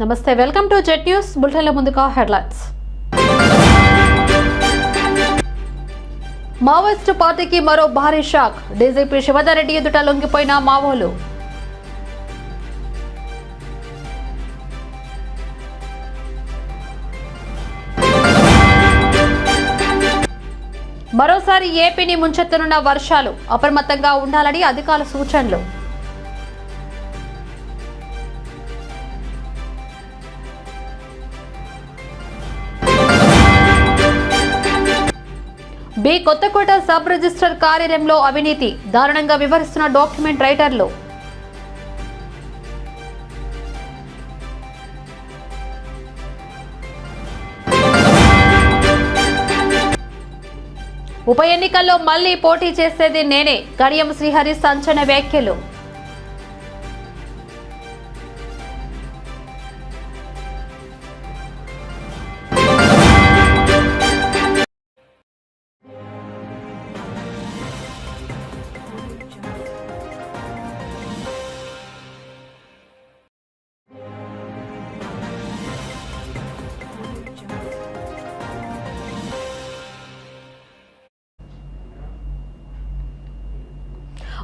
నమస్తే welcome to Jet News బులెటిన్ల ముందుగా హెడ్లైన్స్. మావోయిస్టు పార్టీకి మరో భారీ షాక్. డీజీపీ శివధరెడ్డి ఎదుట లొంగిపోయిన మావోలు. మరోసారి ఏపీని ముంచెత్తనున్న వర్షాలు అప్రమత్తంగా ఉండాలని అధికారుల సూచనలు. బి కొత్తకోట సబ్ రిజిస్టర్ కార్యాలయంలో అవినీతి. దారుణంగా వివరిస్తున్న డాక్యుమెంట్ రైటర్లు. ఉప ఎన్నికల్లో మళ్ళీ పోటీ చేసేది నేనే. కడియం శ్రీహరి సంచలన వ్యాఖ్యలు.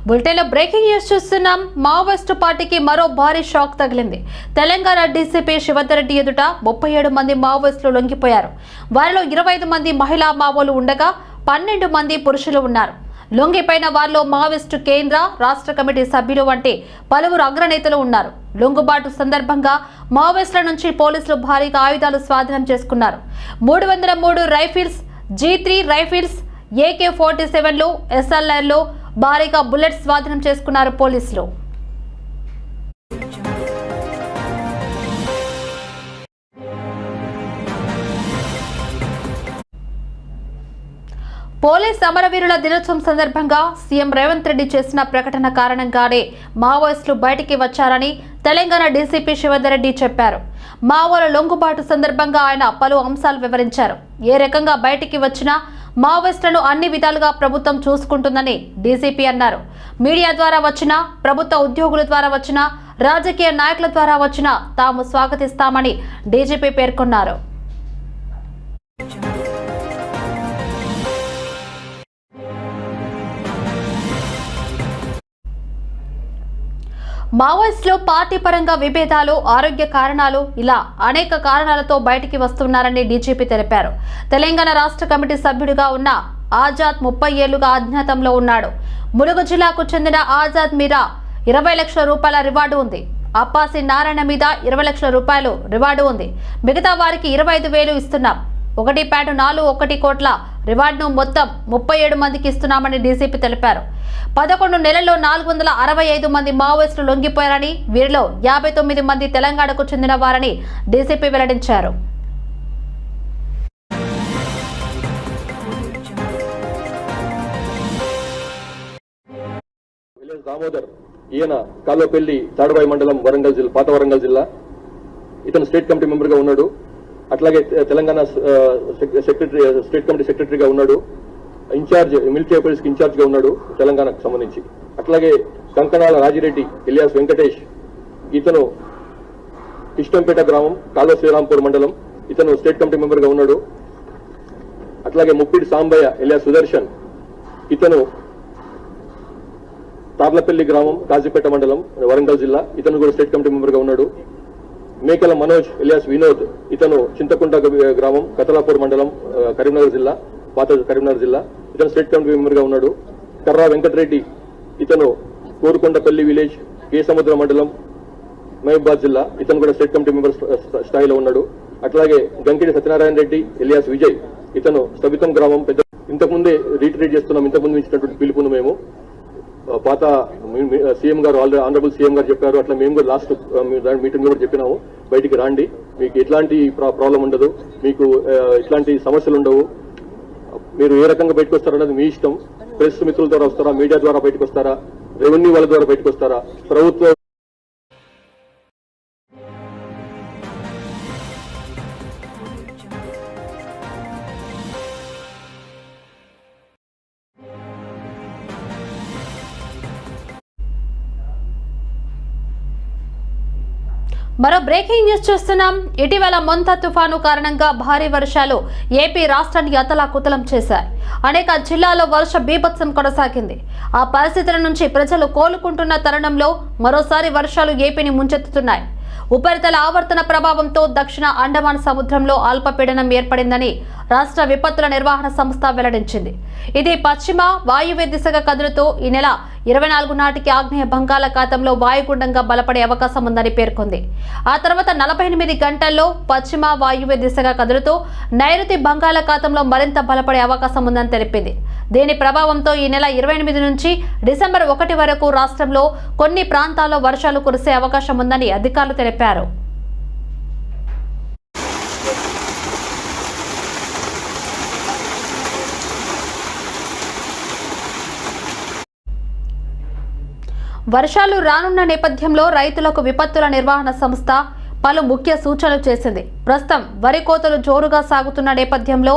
బులెటిన్లో బ్రేకింగ్ న్యూస్ చూస్తున్నాం. మావోయిస్టు పార్టీకి మరో భారీ షాక్ తగిలింది. తెలంగాణ డీసీపీ శివంతరెడ్డి ఎదుట ముప్పై ఏడు మంది మావోయిస్టులు లొంగిపోయారు. వారిలో ఇరవై ఐదు మంది మహిళా మావోలు ఉండగా పన్నెండు మంది పురుషులు ఉన్నారు. లొంగిపోయిన వారిలో మావోయిస్టు కేంద్ర రాష్ట్ర కమిటీ సభ్యులు వంటి పలువురు అగ్రనేతలు ఉన్నారు. లొంగుబాటు సందర్భంగా మావోయిస్టుల నుంచి పోలీసులు భారీగా ఆయుధాలు స్వాధీనం చేసుకున్నారు. మూడు వందల మూడు rifles G three rifles AK forty సెవెన్లు ఎస్ఎల్ఆర్లో భారీగా బుల్లెట్ స్వాధీనం చేసుకున్నారు పోలీసులు. పోలీస్ అమరవీరుల దినోత్సవం సందర్భంగా సీఎం రేవంత్ రెడ్డి చేసిన ప్రకటన కారణంగానే మావోయిస్టులు బయటికి వచ్చారని తెలంగాణ డీసీపీ శివధర్ రెడ్డి చెప్పారు. మావోల లొంగుబాటు సందర్భంగా ఆయన పలు అంశాలు వివరించారు. ఏ రకంగా బయటికి వచ్చినా మావోయిస్టులను అన్ని విధాలుగా ప్రభుత్వం చూసుకుంటుందని డీసీపీ అన్నారు. మీడియా ద్వారా వచ్చిన ప్రభుత్వ ఉద్యోగుల ద్వారా వచ్చిన రాజకీయ నాయకుల ద్వారా వచ్చిన తాము స్వాగతిస్తామని డీజీపీ పేర్కొన్నారు. మావోయిస్టులు పార్టీ పరంగా విభేదాలు ఆరోగ్య కారణాలు ఇలా అనేక కారణాలతో బయటికి వస్తున్నారని డీజీపీ తెలిపారు. తెలంగాణ రాష్ట్ర కమిటీ సభ్యుడిగా ఉన్న ఆజాద్ ముప్పై ఏళ్ళుగా అజ్ఞాతంలో ఉన్నాడు. ములుగు జిల్లాకు చెందిన ఆజాద్ మీద ఇరవై లక్షల రూపాయల రివార్డు ఉంది. అప్పాసి నారాయణ మీద ఇరవై లక్షల రూపాయలు రివార్డు ఉంది. మిగతా వారికి ఇరవై ఐదు వేలు ఇస్తున్నాం. ఒకటి ప్యాటు నాలుగు ఒకటి కోట్ల రివార్డును మొత్తం ముప్పై ఏడు మందికి ఇస్తున్నామని డీసీపీ తెలిపారు. పదకొండు నెలల్లో నాలుగు వందల అరవై ఐదు మంది మావోయిస్టులు లొంగిపోయారని వీరిలో యాభై తొమ్మిది మంది తెలంగాణకు చెందిన వారని డీసీపీ వెల్లడించారు. దామోదర్ ఈయన కాలోపల్లి తాడబాయి మండలం వరంగల్ జిల్లా పాత వరంగల్ జిల్లా. ఇతను స్టేట్ కమిటీ మెంబర్గా ఉన్నాడు. అట్లాగే తెలంగాణ సెక్రటరీ స్టేట్ కమిటీ సెక్రటరీగా ఉన్నాడు. ఇన్ఛార్జ్ మిలిటరీ అఫైర్స్కి కి ఇన్ఛార్జ్గా ఉన్నాడు తెలంగాణకు సంబంధించి. అట్లాగే కంకణాల రాజిరెడ్డి ఇలియాస్ వెంకటేష్ ఇతను ఇష్టంపేట గ్రామం కాలో శ్రీరాంపూర్ మండలం ఇతను స్టేట్ కమిటీ మెంబర్గా ఉన్నాడు. అట్లాగే ముప్పిడి సాంబయ్య ఇలియా సుదర్శన్ ఇతను తార్లపల్లి గ్రామం కాజీపేట మండలం వరంగల్ జిల్లా ఇతను కూడా స్టేట్ కమిటీ మెంబర్గా ఉన్నాడు. మేకల మనోజ్ ఇలియాస్ వినోద్ ఇతను చింతకుంట గ్రామం కతలాపూర్ మండలం కరీంనగర్ జిల్లా పాత కరీంనగర్ జిల్లా. ఇతను స్టేట్ కమిటీ మెంబర్గా ఉన్నాడు. కర్రా వెంకటరెడ్డి ఇతను కోరుకొండపల్లి విలేజ్ కే సముద్ర మండలం మహబాద్ జిల్లా. ఇతను కూడా స్టేట్ కమిటీ మెంబర్ స్థాయిలో ఉన్నాడు. అట్లాగే గంకిడి సత్యనారాయణ రెడ్డి ఇలియాస్ విజయ్ ఇతను స్థవితం గ్రామం పెద్ద ఇంతకుముందే రీట్రీట్ చేస్తున్నాం ఇంతకుముందు ఇచ్చినటువంటి పిలుపును మేము. పాత సీఎం గారు ఆల్రెడీ ఆనరబుల్ సీఎం గారు చెప్పారు. అట్లా మేము కూడా లాస్ట్ మీటింగ్ కూడా చెప్పినాము. బయటికి రాండి. మీకు ఎట్లాంటి ప్రాబ్లం ఉండదు. మీకు ఎట్లాంటి ఇట్లాంటి సమస్యలు ఉండవు. మీరు ఏ రకంగా బయటకు వస్తారన్నది మీ ఇష్టం. ప్రెస్ మిత్రుల ద్వారా వస్తారా? మీడియా ద్వారా బయటకు వస్తారా? రెవెన్యూ వాళ్ళ ద్వారా బయటకు వస్తారా? ప్రభుత్వ మరో బ్రేకింగ్ న్యూస్ చూస్తున్నాం. ఇటీవల మొంత తుఫాను కారణంగా భారీ వర్షాలు ఏపీ రాష్ట్రాన్ని అతలాకుతలం చేశాయి. అనేక జిల్లాల్లో వర్ష బీభత్సం కొనసాగింది. ఆ పరిస్థితుల నుంచి ప్రజలు కోలుకుంటున్న తరుణంలో మరోసారి వర్షాలు ఏపీని ముంచెత్తుతున్నాయి. ఉపరితల ఆవర్తన ప్రభావంతో దక్షిణ అండమాన్ సముద్రంలో అల్పపీడనం ఏర్పడిందని రాష్ట్ర విపత్తుల నిర్వహణ సంస్థ వెల్లడించింది. ఇది పశ్చిమ వాయువ్య దిశగా కదులుతూ ఈ నెల ఇరవై నాలుగు నాటికి ఆగ్నేయ బంగాళాఖాతంలో వాయుగుండంగా బలపడే అవకాశం ఉందని పేర్కొంది. ఆ తర్వాత నలభై ఎనిమిది గంటల్లో పశ్చిమ వాయువ్య దిశగా కదులుతూ నైరుతి బంగాళాఖాతంలో మరింత బలపడే అవకాశం ఉందని తెలిపింది. దీని ప్రభావంతో ఈ నెల ఇరవై ఎనిమిది నుంచి డిసెంబర్ ఒకటి వరకు రాష్ట్రంలో కొన్ని ప్రాంతాల్లో వర్షాలు కురిసే అవకాశం ఉందని అధికారులు తెలిపారు. వర్షాలు రానున్న నేపథ్యంలో రైతులకు విపత్తుల నిర్వహణ సంస్థ పలు ముఖ్య సూచనలు చేసింది. ప్రస్తుతం వరి కోతలు జోరుగా సాగుతున్న నేపథ్యంలో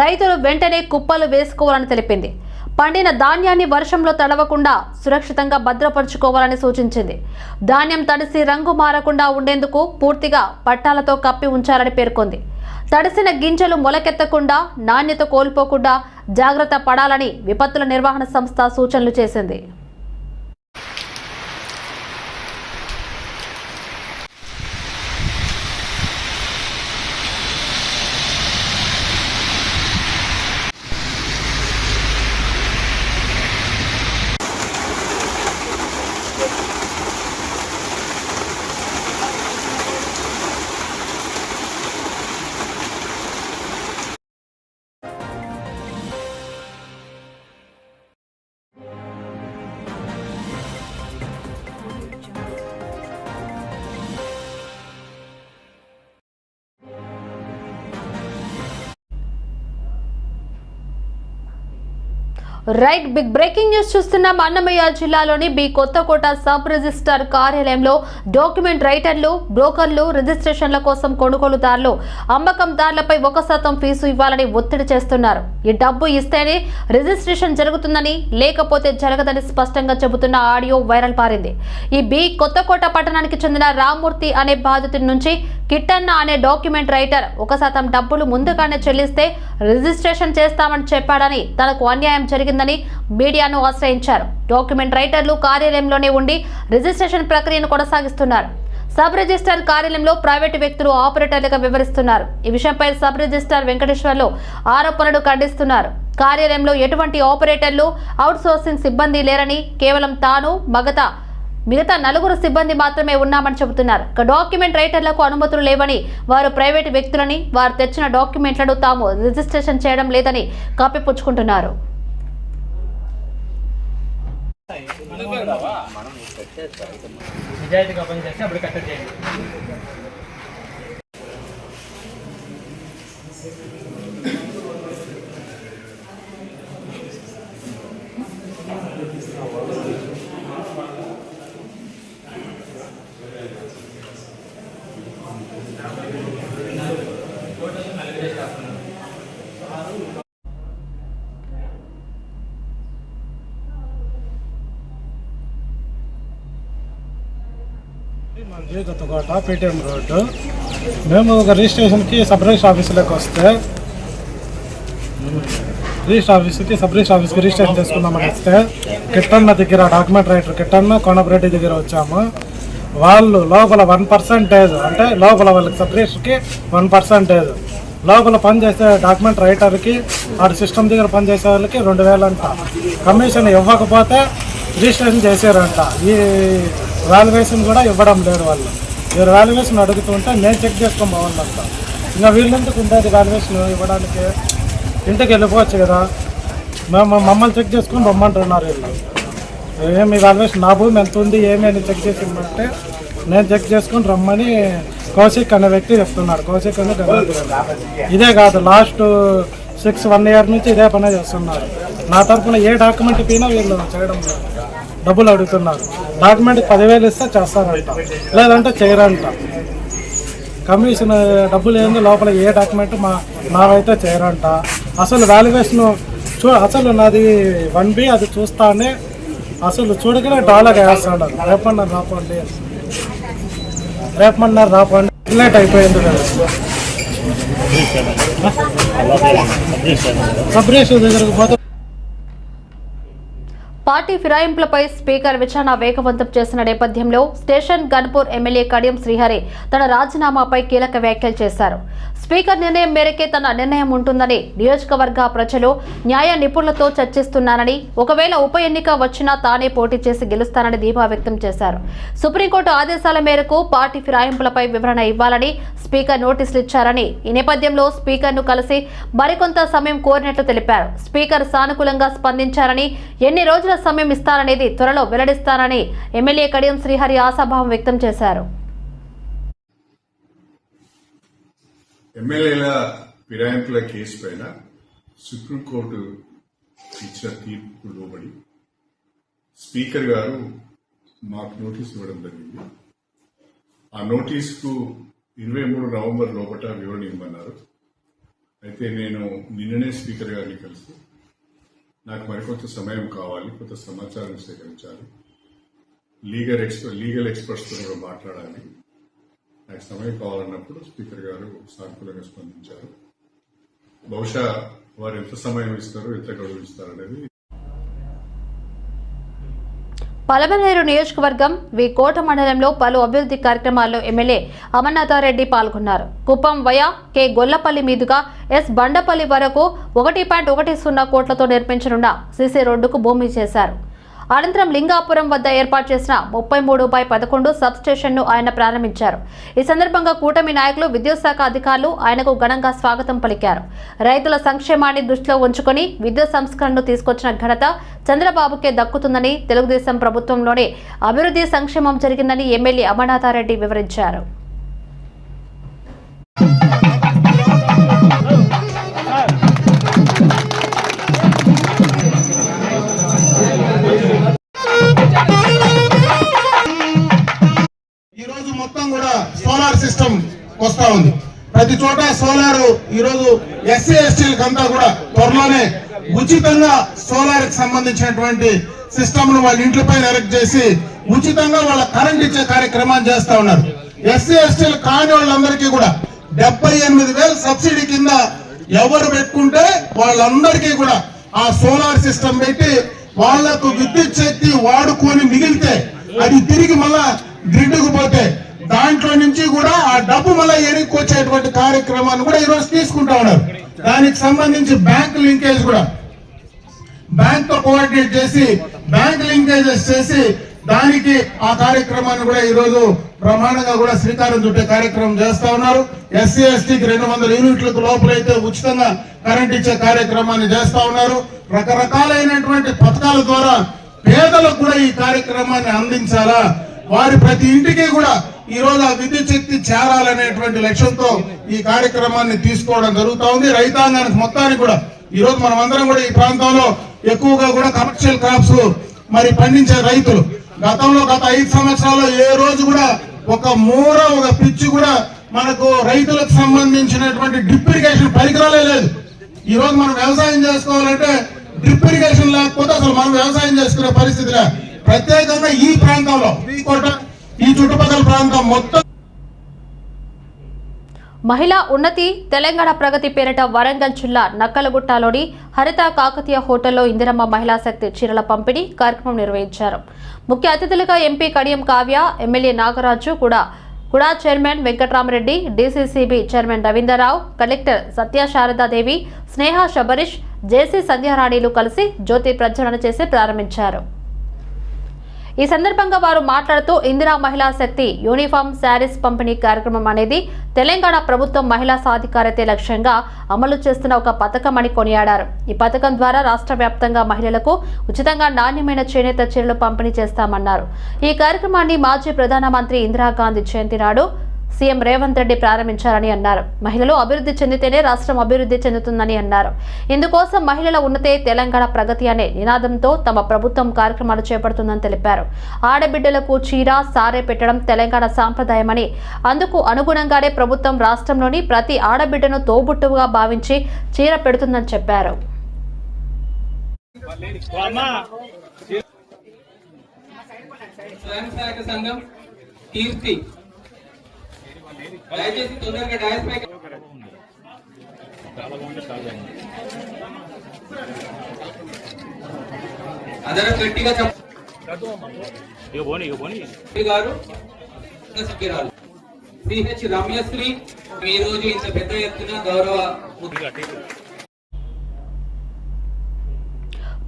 రైతులు వెంటనే కుప్పలు వేసుకోవాలని తెలిపింది. పండిన ధాన్యాన్ని వర్షంలో తడవకుండా సురక్షితంగా భద్రపరుచుకోవాలని సూచించింది. ధాన్యం తడిసి రంగు మారకుండా ఉండేందుకు పూర్తిగా పట్టాలతో కప్పి ఉంచాలని పేర్కొంది. తడిసిన గింజలు మొలకెత్తకుండా నాణ్యత కోల్పోకుండా జాగ్రత్త పడాలని విపత్తుల నిర్వహణ సంస్థ సూచనలు చేసింది. రైట్ బిగ్ బ్రేకింగ్ న్యూస్ చూస్తున్నాం. అన్నమయ్య జిల్లాలోని బి కొత్తకోట సబ్ రిజిస్టర్ కార్యాలయంలో డాక్యుమెంట్ రైటర్లు బ్రోకర్లు రిజిస్ట్రేషన్ల కోసం కొనుగోలుదారులు అమ్మకందారులపై ఒక శాతం ఫీజు ఇవ్వాలని ఒత్తిడి చేస్తున్నారు. ఈ డబ్బు ఇస్తేనే రిజిస్ట్రేషన్ జరుగుతుందని లేకపోతే జరగదని స్పష్టంగా చెబుతున్న ఆడియో వైరల్ పారింది. ఈ బి కొత్తకోట పట్టణానికి చెందిన రామ్మూర్తి అనే బాధితుడి నుంచి కిట్టన్న అనే డాక్యుమెంట్ రైటర్ ఒక శాతం డబ్బులు ముందుగానే చెల్లిస్తే రిజిస్ట్రేషన్ చేస్తామని చెప్పాడని తనకు అన్యాయం జరిగిందని మీడియాను ఆశ్రయించారు. డాక్యుమెంట్ రైటర్లు కార్యాలయంలోనే ఉండి రిజిస్ట్రేషన్ ప్రక్రియను కొనసాగిస్తున్నారు. సబ్ రిజిస్టర్ కార్యాలయంలో ప్రైవేటు వ్యక్తులు ఆపరేటర్లుగా వివరిస్తున్నారు. ఈ విషయంపై సబ్ రిజిస్టర్ వెంకటేశ్వర్లు ఆరోపణలు ఖండిస్తున్నారు. కార్యాలయంలో ఎటువంటి ఆపరేటర్లు అవుట్ సోర్సింగ్ సిబ్బంది లేరని కేవలం తాను మగత మిగతా నలుగురు సిబ్బంది మాత్రమే ఉన్నామని చెబుతున్నారు. ఇక డాక్యుమెంట్ రైటర్లకు అనుమతులు లేవని వారు ప్రైవేటు వ్యక్తులని వారు తెచ్చిన డాక్యుమెంట్లను తాము రిజిస్ట్రేషన్ చేయడం లేదని కప్పిపుచ్చుకుంటున్నారు నిజాయితీగా పనిచేస్తే అప్పుడు కట్టడి చేయండి పేటీఎం రోడ్డు. మేము ఒక రిజిస్ట్రేషన్కి సబ్ రిజిస్టర్ ఆఫీసులోకి వస్తే రిజిస్టర్ ఆఫీస్కి సబ్ రిజిస్టర్ ఆఫీస్కి రిజిస్ట్రేషన్ చేసుకుందామని వస్తే కిట్టన్న దగ్గర డాక్యుమెంట్ రైటర్ కిట్టన్న కోనపరెడ్డి దగ్గర వచ్చాము. వాళ్ళు లోపల వన్ పర్సంటేజ్ అంటే లోపల వాళ్ళకి సబ్ రిజిస్టర్కి వన్ పర్సంటేజ్. లోపల పనిచేసే డాక్యుమెంట్ రైటర్కి ఆడ సిస్టమ్ దగ్గర పనిచేసే వాళ్ళకి రెండు వేలంట. కమిషన్ ఇవ్వకపోతే రిజిస్ట్రేషన్ చేశారంట ఈ వాల్యుయేషన్ కూడా ఇవ్వడం లేదు వాళ్ళు. మీరు వాల్యుయేషన్ అడుగుతుంటే నేను చెక్ చేసుకోం బాగుందంతా ఇంకా వీళ్ళెందుకు ఉండేది వాల్యుయేషన్ ఇవ్వడానికి? ఇంటికి వెళ్ళిపోవచ్చు కదా. మేము మమ్మల్ని చెక్ చేసుకొని రమ్మంటున్నారు వీళ్ళు. ఏమి వాల్యుయేషన్ నా భూమి ఎంత ఉంది ఏమి అని చెక్ చేసి నేను చెక్ చేసుకొని రమ్మని కౌశిక్ అనే వ్యక్తి చెప్తున్నాడు. కౌశిక్ అనే ఇదే కాదు లాస్ట్ సిక్స్ వన్ ఇయర్ నుంచి ఇదే పనే చేస్తున్నారు. నా తరఫున ఏ డాక్యుమెంట్ పైన వీళ్ళు చేయడం లేదు. డబ్బులు అడుగుతున్నారు డాక్యుమెంట్ పదివేలు ఇస్తే చేస్తారంట లేదంటే చేయరంట కమిషన్ డబ్బులు ఏంది లోపల ఏ డాక్యుమెంట్ మా నావైతే చేయరంట అసలు వాల్యుయేషన్ చూ అసలు నాది వన్ బి అది చూస్తానే అసలు చూడగానే డాలర్ వేస్తాడు రేపండి రాపండి రేపమన్నారు రాపండి లేట్ అయిపోయింది కదా సబ్ రిజిస్టర్ దగ్గరకు పోతే పార్టీ ఫిరాయింపులపై స్పీకర్ విచారణ వేగవంతం చేసిన నేపథ్యంలో స్టేషన్ గన్పూర్ ఎమ్మెల్యే కడియం శ్రీహరి తన రాజీనామాపై కీలక వ్యాఖ్యలు చేశారు. స్పీకర్ నిర్ణయం మేరకే తన నిర్ణయం ఉంటుందని నియోజకవర్గ ప్రజలు న్యాయ నిపుణులతో చర్చిస్తున్నానని ఒకవేళ ఉప ఎన్నిక వచ్చినా తానే పోటీ చేసి గెలుస్తానని ధీమా వ్యక్తం చేశారు. సుప్రీంకోర్టు ఆదేశాల మేరకు పార్టీ ఫిరాయింపులపై వివరణ ఇవ్వాలని స్పీకర్ నోటీసులు ఇచ్చారని ఈ నేపథ్యంలో స్పీకర్ను కలిసి మరికొంత సమయం కోరినట్లు తెలిపారు. స్పీకర్ సానుకూలంగా స్పందించారని ఎన్ని రోజుల సమయం ఇస్తారనేది త్వరలో వెల్లడిస్తారని ఎమ్మెల్యే కడియం శ్రీహరి ఆశాభావం వ్యక్తం చేశారు. ఎమ్మెల్యేల ఫిరాయింపుల కేసు పైన సుప్రీంకోర్టు ఇచ్చిన తీర్పు లోబడి స్పీకర్ గారు మాకు నోటీస్ ఇవ్వడం జరిగింది. ఆ నోటీసుకు ఇరవై మూడు నవంబర్ లోపల వివరణ ఇవ్వమన్నారు. అయితే నేను నిన్ననే స్పీకర్ గారిని కలిసి నాకు మరికొంత సమయం కావాలి కొంత సమాచారం సేకరించాలి లీగల్ ఎక్స్పర్ లీగల్ ఎక్స్పర్ట్స్తో కూడా మాట్లాడాలి నాకు సమయం కావాలన్నప్పుడు స్పీకర్ గారు సానుకూలంగా స్పందించారు. బహుశా వారు ఎంత సమయం ఇస్తారు ఎంత గడువు ఇస్తారు అనేది పలమనేరు నియోజకవర్గం వి కోట మండలంలో పలు అభివృద్ధి కార్యక్రమాల్లో ఎమ్మెల్యే అమర్నాథారెడ్డి పాల్గొన్నారు. కుప్పం వయా కె గొల్లపల్లి మీదుగా ఎస్ బండపల్లి వరకు ఒకటి పాయింట్ ఒకటి సున్నా కోట్లతో నిర్మించనున్న సీసీ రోడ్డుకు భూమి చేశారు. అనంతరం లింగాపురం వద్ద ఏర్పాటు చేసిన ముప్పై మూడు బై పదకొండు సబ్ స్టేషన్ను ఆయన ప్రారంభించారు. ఈ సందర్భంగా కూటమి నాయకులు విద్యుత్ శాఖ అధికారులు ఆయనకు ఘనంగా స్వాగతం పలికారు. రైతుల సంక్షేమాన్ని దృష్టిలో ఉంచుకొని విద్యుత్ సంస్కరణను తీసుకొచ్చిన ఘనత చంద్రబాబుకే దక్కుతుందని తెలుగుదేశం ప్రభుత్వంలోనే అభివృద్ధి సంక్షేమం జరిగిందని ఎమ్మెల్యే అమర్నాథారెడ్డి వివరించారు. కూడా సోలార్ సిస్టమ్ వస్తా ఉంది. ప్రతి చోట సోలార్ ఈ రోజు ఎస్సీ ఎస్టీలకు అంతా కూడా త్వరలోనే ఉచితంగా సోలార్కి సంబంధించినటువంటి సిస్టమ్ను వాళ్ళ ఇంట్ల పైన ఎరెక్ట్ చేసి ఉచితంగా వాళ్ళ కరెంట్ ఇచ్చే కార్యక్రమాన్ని చేస్తా ఉన్నారు. ఎస్సీ ఎస్టీలు కాని వాళ్ళందరికీ కూడా డెబ్బై ఎనిమిది వేలు సబ్సిడీ కింద ఎవరు పెట్టుకుంటే వాళ్ళందరికీ కూడా ఆ సోలార్ సిస్టమ్ పెట్టి వాళ్ళకు విద్యుత్ శక్తి వాడుకొని మిగిలితే అది తిరిగి మళ్ళా గ్రిడ్కు పోతే దాంట్లో నుంచి కూడా ఆ డబ్బు మళ్ళీ ఎనికి వచ్చేటువంటి కార్యక్రమాన్ని కూడా ఈరోజు తీసుకుంటా ఉన్నారు. దానికి సంబంధించి బ్యాంక్ లింకేజ్ కూడా. బ్యాంక్తో కోఆర్డినేట్ చేసి బ్యాంక్ లింకేజెస్ చేసి దానికి ఆ కార్యక్రమాన్ని కూడా ఈరోజు ప్రమాణంగా కూడా శ్రీకారం చుట్టే కార్యక్రమం చేస్తా ఉన్నారు. ఎస్సీ ఎస్టీకి రెండు వందల యూనిట్లకు లోపలైతే ఉచితంగా కరెంట్ ఇచ్చే కార్యక్రమాన్ని చేస్తా ఉన్నారు. రకరకాలైనటువంటి పథకాల ద్వారా పేదలకు కూడా ఈ కార్యక్రమాన్ని అందించాలా? వారి ప్రతి ఇంటికి కూడా ఈ రోజు ఆ విద్యుత్ శక్తి చేరాలనేటువంటి లక్ష్యంతో ఈ కార్యక్రమాన్ని తీసుకోవడం జరుగుతూ ఉంది. రైతాంగానికి మొత్తానికి కూడా ఈ రోజు మనం అందరం కూడా ఈ ప్రాంతంలో ఎక్కువగా కూడా కమర్షియల్ క్రాప్స్ మరి పండించే రైతులు. గతంలో గత ఐదు సంవత్సరాల్లో ఏ రోజు కూడా ఒక మూర ఒక పిచ్చి కూడా మనకు రైతులకు సంబంధించినటువంటి డ్రిప్ ఇరిగేషన్ పరికరాలే లేదు. ఈ రోజు మనం వ్యవసాయం చేసుకోవాలంటే డ్రిప్ ఇరిగేషన్ లేకపోతే అసలు మనం వ్యవసాయం చేసుకునే పరిస్థితి ప్రత్యేకంగా ఈ ప్రాంతంలో ఈ కోట ఈ చుట్టుపక్కల ప్రాంతం మొత్తం మహిళా ఉన్నతి తెలంగాణ ప్రగతి పేరిట వరంగల్ జిల్లా నక్కలగుట్టలోని హరిత కాకతీయ హోటల్లో ఇందిరమ్మ మహిళా శక్తి చీరల పంపిణీ కార్యక్రమం నిర్వహించారు. ముఖ్య అతిథులుగా ఎంపీ కడియం కావ్య ఎమ్మెల్యే నాగరాజు కూడా KUDA chairman Venkatrama Reddy DCCB chairman Ravinder Rao collector Satya Sarada Devi Sneha Sabarish JC సంధ్యారాణిలు కలిసి జ్యోతి ప్రజ్వలన చేసి ప్రారంభించారు. ఈ సందర్భంగా వారు మాట్లాడుతూ ఇందిరా మహిళా శక్తి యూనిఫామ్ శారీస్ పంపిణీ కార్యక్రమం అనేది తెలంగాణ ప్రభుత్వం మహిళా సాధికారతే లక్ష్యంగా అమలు చేస్తున్న ఒక పథకం అని కొనియాడారు. ఈ పథకం ద్వారా రాష్ట్ర వ్యాప్తంగా మహిళలకు ఉచితంగా నాణ్యమైన చేనేత చీరలు పంపిణీ చేస్తామన్నారు. ఈ కార్యక్రమాన్ని మాజీ ప్రధానమంత్రి ఇందిరాగాంధీ జయంతి నాడు సీఎం రేవంత్ రెడ్డి ప్రారంభించారని అన్నారు. మహిళలు అభివృద్ధి చెందితేనే రాష్ట్రం అభివృద్ధి చెందుతుందని అన్నారు. ఇందుకోసం మహిళల ఉన్నతే తెలంగాణ ప్రగతి అనే నినాదంతో తమ ప్రభుత్వం కార్యక్రమాలు చేపడుతుందని తెలిపారు. ఆడబిడ్డలకు చీర సారే పెట్టడం తెలంగాణ సాంప్రదాయమని అందుకు అనుగుణంగానే ప్రభుత్వం రాష్ట్రంలోని ప్రతి ఆడబిడ్డను తోబుట్టువుగా భావించి చీర పెడుతుందని చెప్పారు. స్వయం సహాయక సంఘం కీర్తి దయచేసి తొందరగా డాయస్ పైకి అందరం గట్టిగా చెప్ప గారు సిక్కిరాలు సిహెచ్ రమ్యశ్రీ ఈ రోజు ఇంత పెద్ద ఎత్తున గౌరవ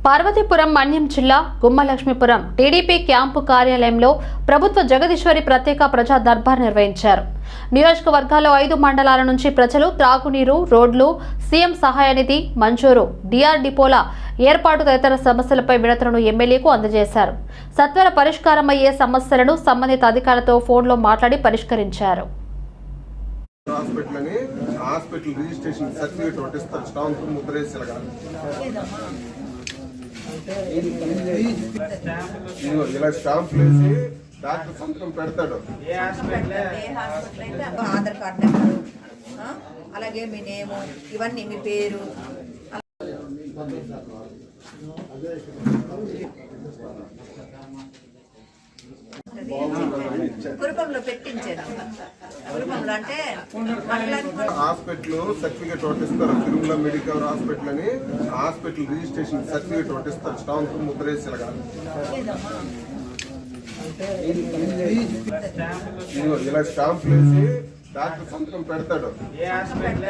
పార్వతీపురం మన్యం జిల్లా గుమ్మలక్ష్మీపురం టీడీపీ క్యాంపు కార్యాలయంలో ప్రభుత్వ జగదీశ్వరి ప్రత్యేక ప్రజా దర్బార్ నిర్వహించారు. నియోజకవర్గాల్లో ఐదు మండలాల నుంచి ప్రజలు త్రాగునీరు రోడ్లు సీఎం సహాయ నిధి మంజూరు డిఆర్ డిపోల ఏర్పాటు తదితర సమస్యలపై వినతులను ఎమ్మెల్యేకు అందజేశారు. సత్వర పరిష్కారమయ్యే సమస్యలను సంబంధిత అధికారులతో ఫోన్లో మాట్లాడి పరిష్కరించారు. హాస్పిటల్ అని హాస్పిటల్ రిజిస్ట్రేషన్ సర్టిఫికేట్ ఒకటి ఇస్తారు స్టాంప్ ముద్రేసి ఇలా స్టాంప్ వేసి డాక్టర్ సంతకం పెడతాడు. ఏ హాస్పిటల్? అయితే ఆధార్ కార్డ్ నెంబరు ఆ, అలాగే మీ నేము ఇవన్నీ మీ పేరు. కురుపంలో పెట్టించాను కురుపంలో అంటే హాస్పిటల్ సర్టిఫికేట్ ఒకటి ఇస్తారు తిరుమల మెడికల్ హాస్పిటల్ అని హాస్పిటల్ రిజిస్ట్రేషన్ సర్టిఫికేట్ ఒకటి ఇస్తారు స్టాంప్ ఇదిగో ఇలా స్టాంప్ వేసి డాక్టర్ సంతకం పెడతాడు. ఏ హాస్పిటల్?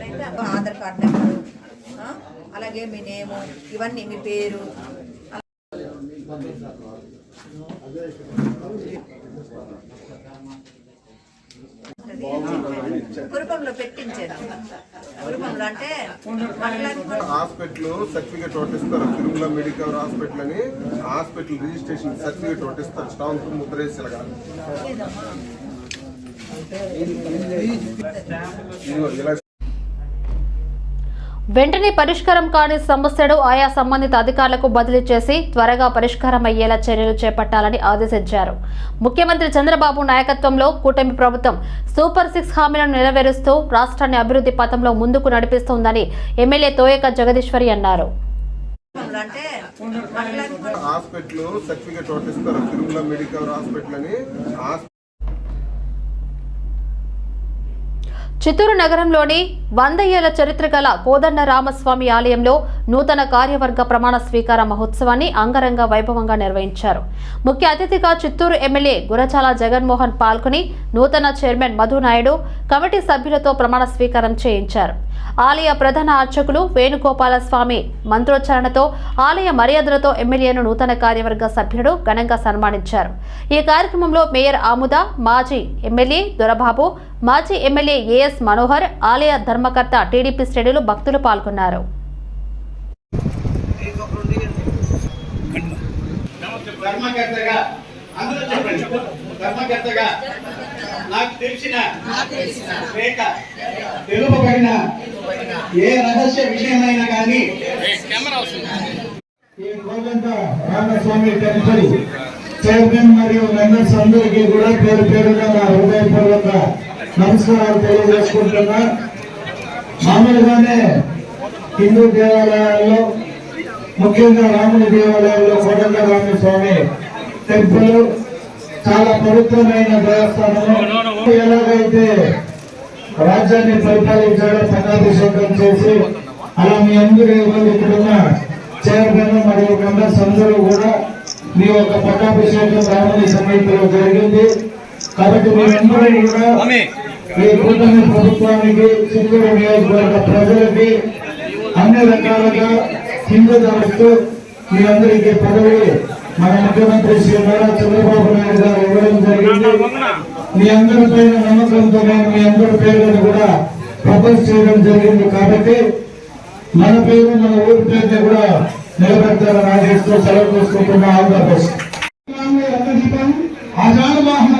అయితే ఆధార్ కార్డ్ నెంబరు అలాగే మీ నేము ఇవన్నీ మీ పేరు. అంటే హాస్పిటల్ సర్టిఫికేట్ ఒకటి ఇస్తారు తిరుమల మెడికల్ హాస్పిటల్ అని హాస్పిటల్ రిజిస్ట్రేషన్ సర్టిఫికేట్ ఒకటి ఇస్తారు స్టాంప్ ముద్రేసి ఇలాగా ఇదిగో ఇలా వెంటనే పరిష్కారం కాని సమస్యను ఆయా సంబంధిత అధికారులకు బదిలీ చేసి త్వరగా పరిష్కారం అయ్యేలా చర్యలు చేపట్టాలని ఆదేశించారు. ముఖ్యమంత్రి చంద్రబాబు నాయకత్వంలో కూటమి ప్రభుత్వం సూపర్ సిక్స్ హామీలను నెరవేరుస్తూ రాష్ట్రాన్ని అభివృద్ధి పథంలో ముందుకు నడిపిస్తోందని ఎమ్మెల్యే తోయక జగదీశ్వరి అన్నారు. హాస్పిటల్ సర్టిఫికేట్ ఒకటి ఇస్తారు తిరుమల మెడికల్ హాస్పిటల్ అని. చిత్తూరు నగరంలోని వంద ఏళ్ళ చరిత్ర గల కోదండ రామస్వామి ఆలయంలో నూతన కార్యవర్గ ప్రమాణ స్వీకార మహోత్సవాన్ని అంగరంగ వైభవంగా నిర్వహించారు. ముఖ్య అతిథిగా చిత్తూరు ఎమ్మెల్యే గురచాల జగన్మోహన్ పాల్గొని నూతన చైర్మన్ మధు నాయుడు కమిటీ సభ్యులతో ప్రమాణ స్వీకారం చేయించారు. ఆలయ ప్రధాన అర్చకులు వేణుగోపాలస్వామి మంత్రోచ్చారణతో ఆలయ మర్యాదలతో ఎమ్మెల్యేను నూతన కార్యవర్గ సభ్యుడు ఘనంగా సన్మానించారు. ఈ కార్యక్రమంలో మేయర్ ఆముద మాజీ ఎమ్మెల్యే దొరబాబు మాజీ ఎమ్మెల్యే ఏఎస్ మనోహర్ ఆలయ ధర్మకర్త టీడీపీ శ్రేణులు భక్తులు పాల్గొన్నారు. ధర్మకర్తగా అందరూ చెప్పండి. ధర్మకర్తగా నాకు తెలిసిన రేఖ తెలుపబడిన ఏ రహస్య విషయమైనా కానీ ఈ కోదండ రామస్వామి టెంపుల్ చైర్మన్ మరియు మెంబర్స్ అందరికీ కూడా పేరు పేరుగా నా హృదయపూర్వక నమస్కారాలు తెలియజేసుకుంటున్నా. మామూలుగానే హిందూ దేవాలయాల్లో ముఖ్యంగా రాముని దేవాలయంలో కోదండ రామస్వామి టెంపుల్ చాలా పవిత్రమైన దేవస్థానము. ఎలాగైతే రాజ్యాన్ని పరిపాలించాడో పట్టాభిషేకం చేసి అలా మీ అందరూ ఇక్కడున్న చైర్మన్ మరియు మెంబర్స్ అందరూ కూడా మీ యొక్క పట్టాభిషేకం రాముని సమీపంలో జరిగింది. కాబట్టి మీరందరూ కూడా ఈ కూటమి ప్రభుత్వానికి చిత్తూరు నియోజకవర్గ ప్రజలకి అన్ని రకాలుగా ధరిస్తూ మీ అందరికీ పదవి మన ముఖ్యమంత్రి శ్రీ నారా చంద్రబాబు నాయుడు గారు ఇవ్వడం జరిగింది. మీ అందరి పేరు నమ్మకంతో నేను మీ అందరి పేర్లను కూడా ప్రపోజ్ చేయడం జరిగింది కాబట్టి మన పేరు మన ఊరి పేరుని కూడా నిలబెడతారని ఆశిస్తూ సెలవు తీసుకుంటున్న ఆంధ్రప్రదేశ్ ఆజాద్ బెస్ట్. ఆజానువాహన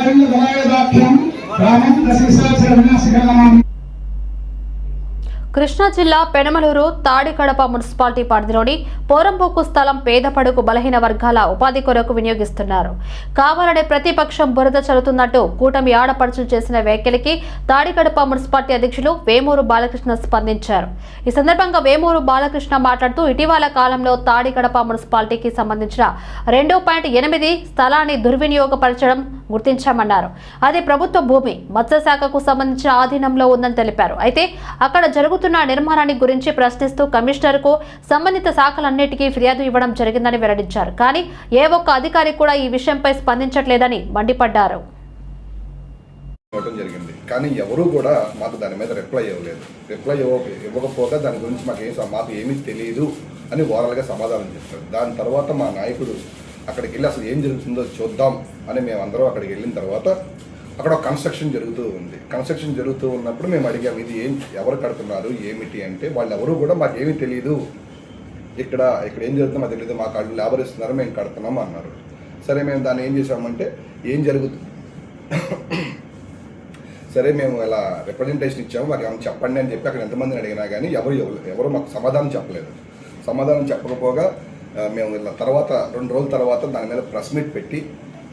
రామం ప్రశిక్షణ కృష్ణా జిల్లా పెనమలూరు తాడికడప మున్సిపాలిటీ పరిధిలోని పోరంపోకు స్థలం పేద పడుకు బలహీన వర్గాల ఉపాధి కొరకు వినియోగిస్తున్నారు. కావాలనే ప్రతిపక్షం బురద చల్లుతున్నట్టు కూటమి ఆడపడుచులు చేసిన వ్యాఖ్యలకి తాడికడప మున్సిపాలిటీ అధ్యక్షులు వేమూరు బాలకృష్ణ స్పందించారు. ఈ సందర్భంగా వేమూరు బాలకృష్ణ మాట్లాడుతూ ఇటీవల కాలంలో తాడికడప మున్సిపాలిటీకి సంబంధించిన రెండు పాయింట్ ఎనిమిది స్థలాన్ని దుర్వినియోగపరచడం గుర్తించామన్నారు. అది ప్రభుత్వ భూమి మత్స్యశాఖకు సంబంధించిన ఆధీనంలో ఉందని తెలిపారు. అయితే అక్కడ జరుగుతున్న నిర్మాణాన్ని గురించి ప్రశ్నిస్తూ కమిషనర్కు సంబంధిత శాఖలన్నిటికీ ఫిర్యాదు ఇవ్వడం జరిగిందని వెల్లడించారు. కానీ ఏ ఒక్క అధికారి కూడా ఈ విషయంపై స్పందించట్లేదని మండిపడ్డారు. జరిగింది. కానీ ఎవరు కూడా మాకు దాని మీద రిప్లై ఇవ్వలేదు. రిప్లై ఇవ్వ ఇవ్వకపోతే దాని గురించి మాకు ఏం మాకు ఏమీ తెలియదు అని ఓరల్గా సమాధానం చెప్పారు. దాని తర్వాత మా నాయకుడు అక్కడికి వెళ్ళి అసలు ఏం జరుగుతుందో చూద్దాం అని మేము అందరం అక్కడికి వెళ్ళిన తర్వాత అక్కడ ఒక కన్స్ట్రక్షన్ జరుగుతూ ఉంది. కన్స్ట్రక్షన్ జరుగుతూ ఉన్నప్పుడు మేము అడిగాం ఇది ఏం ఎవరు కడుతున్నారు? ఏమిటి అంటే వాళ్ళు ఎవరు కూడా మాకు ఏమీ తెలియదు ఇక్కడ ఇక్కడ ఏం జరుగుతుందో మాకు తెలియదు మాకు వాళ్ళు లేబర్ ఇస్తున్నారు మేము కడుతున్నాం అన్నారు. సరే మేము దాన్ని ఏం చేసామంటే ఏం జరుగుతుంది సరే మేము ఇలా రిప్రజెంటేషన్ ఇచ్చాము. మాకు ఏమైనా చెప్పండి అని చెప్పి అక్కడ ఎంతమందిని అడిగినా కానీ ఎవరు ఎవరు- మాకు సమాధానం చెప్పలేదు. సమాధానం చెప్పకపోగా మేము ఇలా తర్వాత రెండు రోజుల తర్వాత దాని మీద ప్రెస్ మీట్ పెట్టి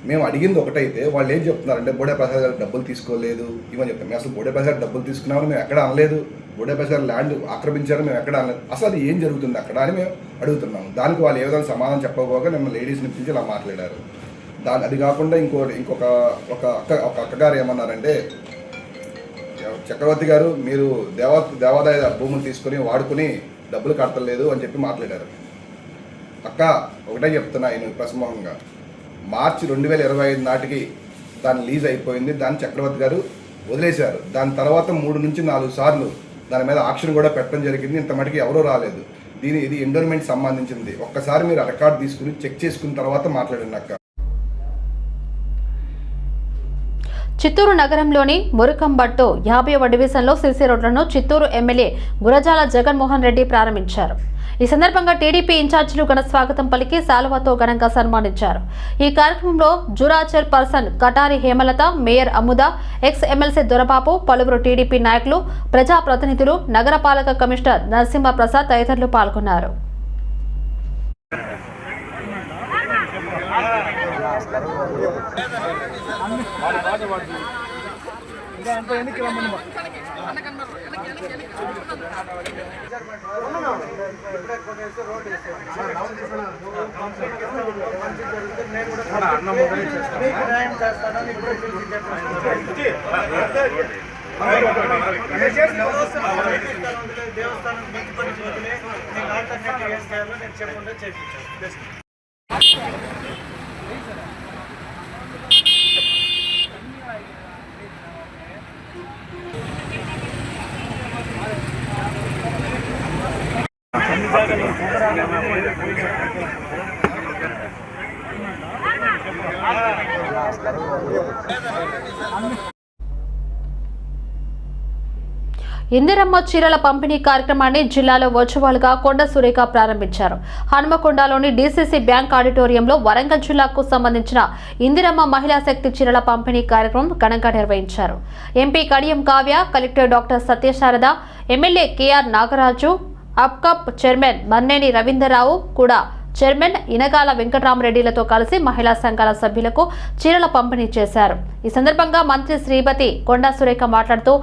మేము అడిగింది ఒకటైతే వాళ్ళు ఏం చెప్తున్నారంటే బోడే ప్రసాద్ గారు డబ్బులు తీసుకోలేదు ఇవని చెప్తాం మేము అసలు బోడే ప్రసాద్ గారు డబ్బులు తీసుకున్నామని మేము ఎక్కడ అనలేదు. బోడే ప్రసాద్ ల్యాండ్ ఆక్రమించారని మేము ఎక్కడ అనలేదు. అసలు అది ఏం జరుగుతుంది అక్కడ అని మేము అడుగుతున్నాము దానికి వాళ్ళు ఏ విధంగా సమాధానం చెప్పకపోగా మేము లేడీస్ని పిలిచి ఇలా మాట్లాడారు. దాని అది కాకుండా ఇంకో ఇంకొక ఒక అక్క ఒక అక్కగారు ఏమన్నారంటే చక్రవర్తి గారు మీరు దేవా దేవాదాయ భూములు తీసుకుని వాడుకుని డబ్బులు కడతలేదు అని చెప్పి మాట్లాడారు. అక్క ఒకటే చెప్తున్నా నేను ప్రసమోహంగా మార్చి రెండు వేల ఇరవై ఐదు నాటికి దాని లీజ్ అయిపోయింది. దాన్ని చక్రవర్తి గారు వదిలేశారు. దాని తర్వాత మూడు నుంచి నాలుగు సార్లు దాని మీద ఆక్షన్ కూడా పెట్టడం జరిగింది. ఇంత మటుకు ఎవరూ రాలేదు. దీని ఇది ఎండోర్మెంట్ సంబంధించింది. ఒక్కసారి మీరు రికార్డ్ తీసుకుని చెక్ చేసుకున్న తర్వాత మాట్లాడండి అక్క. చిత్తూరు నగరంలోని మురుకంబట్టు యాభైవ డివిజన్లో సీసీ రోడ్లను చిత్తూరు ఎమ్మెల్యే గురజాల జగన్మోహన్ రెడ్డి ప్రారంభించారు. ఈ సందర్భంగా టీడీపీ ఇన్ఛార్జీలు ఘన స్వాగతం పలికి శాలువాతో ఘనంగా సన్మానించారు. ఈ కార్యక్రమంలో జురా chairperson Katari Hemalatha mayor Amuda ex MLC Dorababu పలువురు టీడీపీ నాయకులు ప్రజాప్రతినిధులు నగరపాలక కమిషనర్ నరసింహప్రసాద్ తదితరులు పాల్గొన్నారు. దేవస్థానం మీకు పడి చూడలే నేను నేను చెప్పకుండా చేయించాను ఇందిరమ్మ చీరల పంపిణీ కార్యక్రమాన్ని జిల్లాలో వర్చువల్గా కొండ సురేఖ ప్రారంభించారు. హనుమకొండలోని డీసీసీ బ్యాంక్ ఆడిటోరియంలో వరంగల్ జిల్లాకు సంబంధించిన ఇందిరమ్మ మహిళా శక్తి చీరల పంపిణీ కార్యక్రమం ఘనంగా నిర్వహించారు. MP Kadiyam Kavya collector doctor Satyasarada MLA KR Nagaraju అప్కప్ chairman Manneni Ravinder Rao KUDA chairman Inagala వెంకటరామరెడ్డిలతో కలిసి మహిళా సంఘాల సభ్యులకు చీరల పంపిణీ చేశారు. ఈ సందర్భంగా మంత్రి శ్రీమతి కొండా సురేఖ మాట్లాడుతూ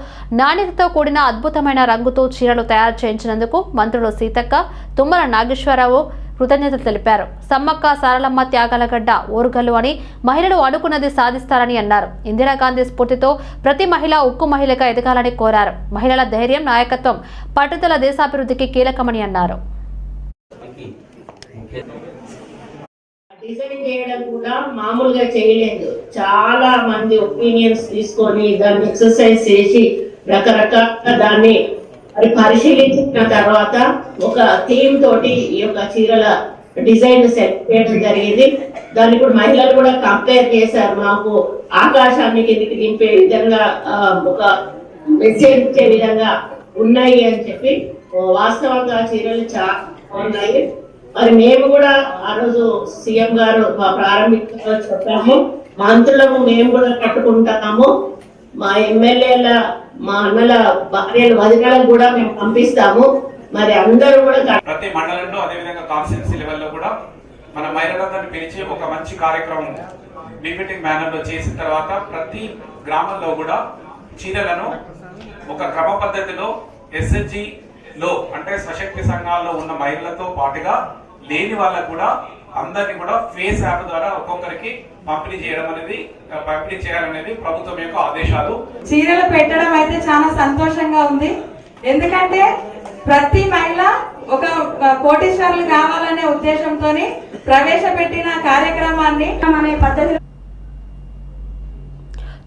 నాణ్యతతో కూడిన అద్భుతమైన రంగుతో చీరలు తయారు చేయించినందుకు మంత్రులు సీతక్క తుమ్మల నాగేశ్వరరావు కృతజ్ఞతలు తెలిపారు. సమ్మక్క సారలమ్మ త్యాగాల గడ్డ ఓరుగల్లు అని మహిళలు అనుకున్నది సాధిస్తారని అన్నారు. ఇందిరాగాంధీ స్ఫూర్తితో ప్రతి మహిళ ఉక్కు మహిళగా ఎదగాలని కోరారు. మహిళల ధైర్యం నాయకత్వం పట్టుదల దేశాభివృద్ధికి కీలకమని అన్నారు. డిజైన్ చేయడం కూడా మామూలుగా చేయలేదు. చాలా మంది ఒపీనియన్స్ తీసుకొని దాన్ని ఎక్సర్సైజ్ చేసి రకరకాల దాన్ని మరి పరిశీలించిన తర్వాత ఒక థీమ్ తోటి ఈ యొక్క చీరల డిజైన్ సెట్ చేయడం జరిగింది. దాన్ని కూడా మహిళలు కూడా కంపేర్ చేశారు. మాకు ఆకాశాన్ని కిందికి దింపే విధంగా ఒక మెసేజ్ ఇచ్చే విధంగా ఉన్నాయి అని చెప్పి వాస్తవంగా చీరలు చాలా ఉన్నాయి. మరి మేము కూడా ఆ రోజు సీఎం గారు మా ప్రారంభించగా చెప్పాము. మంత్రులము మేము కూడా కట్టుకుంటాము. మా ఎమ్మెల్యేల మా అన్నల భార్యలు వదినలకు కూడా మేము పంపిస్తాము. మరి అందరూ కూడా ప్రతి మండలంలో అదేవిధంగా కాన్స్టిట్యున్సీ లెవెల్లో కూడా మన మహిళలందరినీ పిలిచి ఒక మంచి కార్యక్రమం బీపీటింగ్ మేనర్లో చేసిన తర్వాత ప్రతి గ్రామంలో కూడా చీరలను ఒక క్రమ పద్ధతిలో ఎస్ఎస్జి లో అంటే స్వశక్తి సంఘాల్లో ఉన్న మహిళలతో పాటుగా లేని వాళ్ళకు కూడా అందరినీ కూడా ఫేస్ యాప్ ద్వారా ఒక్కొక్కరికి పంపిణీ చేయడం అనేది పంపిణీ చేయాలనేది ప్రభుత్వం యొక్క ఆదేశాలు. చీరలు పెట్టడం అయితే చాలా సంతోషంగా ఉంది. ఎందుకంటే ప్రతి మహిళ ఒక కోటీశ్వరులు కావాలనే ఉద్దేశంతో ప్రవేశపెట్టిన కార్యక్రమాన్ని అనే పద్ధతి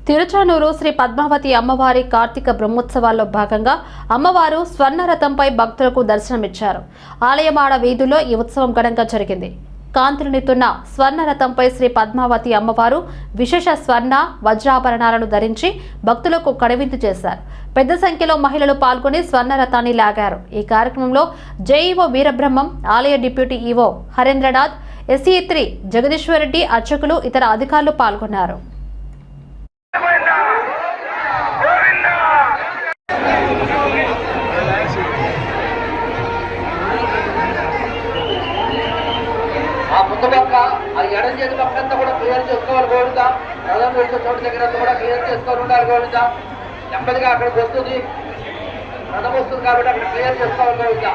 తిరుచానూరు శ్రీ పద్మావతి అమ్మవారి కార్తీక బ్రహ్మోత్సవాల్లో భాగంగా అమ్మవారు స్వర్ణ రథంపై భక్తులకు దర్శనమిచ్చారు. ఆలయమాడ వీధుల్లో ఈ ఉత్సవం ఘనంగా జరిగింది. కాంతులనితున్న స్వర్ణ రథంపై శ్రీ పద్మావతి అమ్మవారు విశేష స్వర్ణ వజ్రాభరణాలను ధరించి భక్తులకు కడవింతు చేశారు. పెద్ద సంఖ్యలో మహిళలు పాల్గొని స్వర్ణ రథాన్ని లాగారు. ఈ కార్యక్రమంలో జేఈఓ వీరబ్రహ్మం ఆలయ deputy EO Harendranath SE three Jagadishwar Reddy అర్చకులు ఇతర అధికారులు పాల్గొన్నారు ఆ ముందు పక్క ఆ ఎడం చేతి పక్క అంతా కూడా క్లియర్ చేసుకోవాలి గోవిందా రథం వేసే చోటు దగ్గర కూడా క్లియర్ చేసుకొని ఉండాలి గోవిందా నెమ్మదిగా అక్కడికి వస్తుంది. రథం వస్తుంది కాబట్టి అక్కడ క్లియర్ చేసుకోవాలి గోవిందా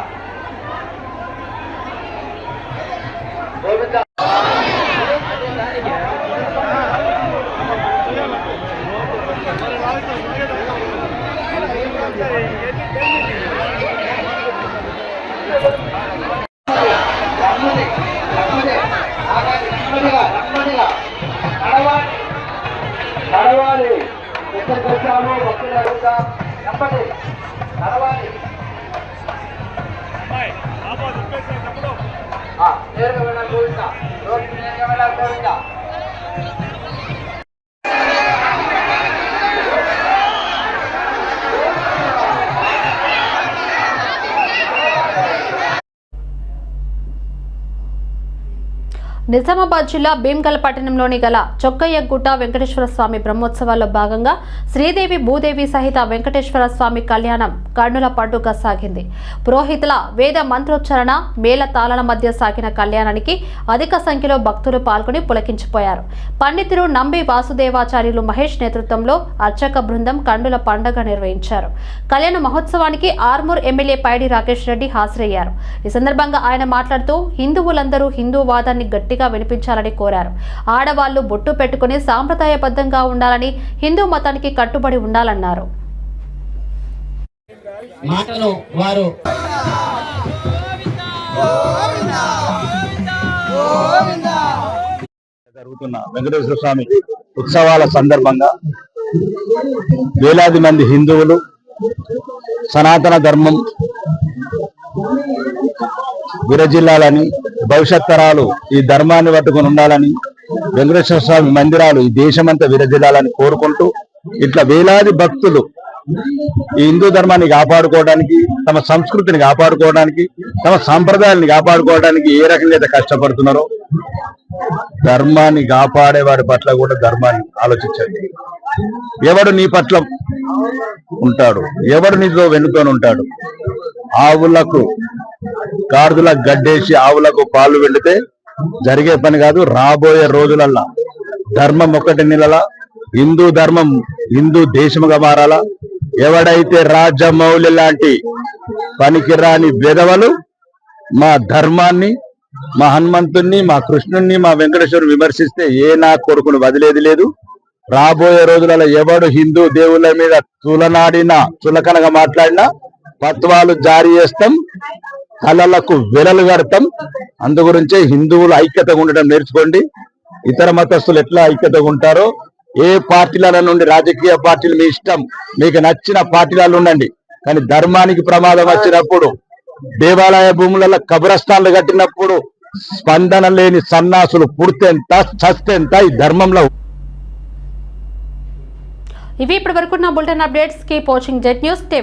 గోవిందా వచ్చాము భక్తులు అడుగుతా. నెమ్మది నడవాలి. నేరుగా వెళ్ళాలి గోవిందా రోడ్డు నేరుగా వెళ్ళాలి గోవిందా నిజామాబాద్ జిల్లా భీమ్గల్ పట్టణంలోని గల చొక్కయ్య గుట్ట వెంకటేశ్వర స్వామి బ్రహ్మోత్సవాల్లో భాగంగా శ్రీదేవి భూదేవి సహిత వెంకటేశ్వర స్వామి కళ్యాణం కర్ణుల పండుగ సాగింది. పురోహితుల వేద మంత్రోచ్చారణ మేళ తాళన మధ్య సాగిన కళ్యాణానికి అధిక సంఖ్యలో భక్తులు పాల్గొని పులకించిపోయారు. పండితులు నంబి వాసుదేవాచార్యులు మహేష్ నేతృత్వంలో అర్చక బృందం కండుల పండుగ నిర్వహించారు. కళ్యాణ మహోత్సవానికి ఆర్మూర్ ఎమ్మెల్యే పైడి రాకేష్ రెడ్డి హాజరయ్యారు. ఈ సందర్భంగా ఆయన మాట్లాడుతూ హిందువులందరూ హిందూ వాదాన్ని గట్టిగా వినిపించాలని కోరారు. ఆడవాళ్ళు బొట్టు పెట్టుకుని సాంప్రదాయబద్ధంగా ఉండాలని హిందూ మతానికి కట్టుబడి ఉండాలన్నారు. మాటను వారు జరుగుతున్న వెంకటేశ్వర స్వామి ఉత్సవాల సందర్భంగా వేలాది మంది హిందువులు సనాతన ధర్మం విరజిల్లాలని భవిష్యత్ తరాలు ఈ ధర్మాన్ని పట్టుకొని ఉండాలని వెంకటేశ్వర స్వామి మందిరాలు ఈ దేశమంతా విరజిల్లాలని కోరుకుంటూ ఇట్లా వేలాది భక్తులు ఈ హిందూ ధర్మాన్ని కాపాడుకోవడానికి తమ సంస్కృతిని కాపాడుకోవడానికి తమ సాంప్రదాయాన్ని కాపాడుకోవడానికి ఏ రకంగా అయితే కష్టపడుతున్నారో ధర్మాన్ని కాపాడే వారి పట్ల కూడా ధర్మాన్ని ఆలోచించండి. ఎవడు నీ పట్ల ఉంటాడు ఎవడు నీతో వెనుకొని ఉంటాడు ఆవులకు గాడిదలకు గడ్డేసి ఆవులకు పాలు వెండితే జరిగే పని కాదు రాబోయే రోజులల్లా. ధర్మం ఒక్కటి నెలల హిందూ ధర్మం హిందూ దేశముగా మారాలా. ఎవడైతే రాజమౌళి లాంటి పనికిరాని విధవలు మా ధర్మాన్ని మా హనుమంతుణ్ణి మా కృష్ణుణ్ణి మా వెంకటేశ్వరుని విమర్శిస్తే ఏ నా కొడుకును వదిలేది లేదు. రాబోయే రోజులలో ఎవడు హిందూ దేవుళ్ళ మీద తులనాడినా చులకనగా మాట్లాడినా పత్వాలు జారీ చేస్తాం. కళలకు వెలలు కడతాం. అందు గురించే హిందువులు ఐక్యతగా ఉండడం నేర్చుకోండి. ఇతర మతస్థులు ఎట్లా ఐక్యతగా ఉంటారో ఏ పార్టీల నుండి రాజకీయ పార్టీలు మీ ఇష్టం మీకు నచ్చిన పార్టీలలో ఉండండి. కానీ ధర్మానికి ప్రమాదం వచ్చినప్పుడు దేవాలయ భూములలో కబరస్థాన్లు కట్టినప్పుడు స్పందన లేని సన్నాసులు పుడితేంత చస్తేంత ఈ ధర్మంలో. ఇవి ఇప్పటి వరకు నా bulletin updates. Keep watching jet news. టే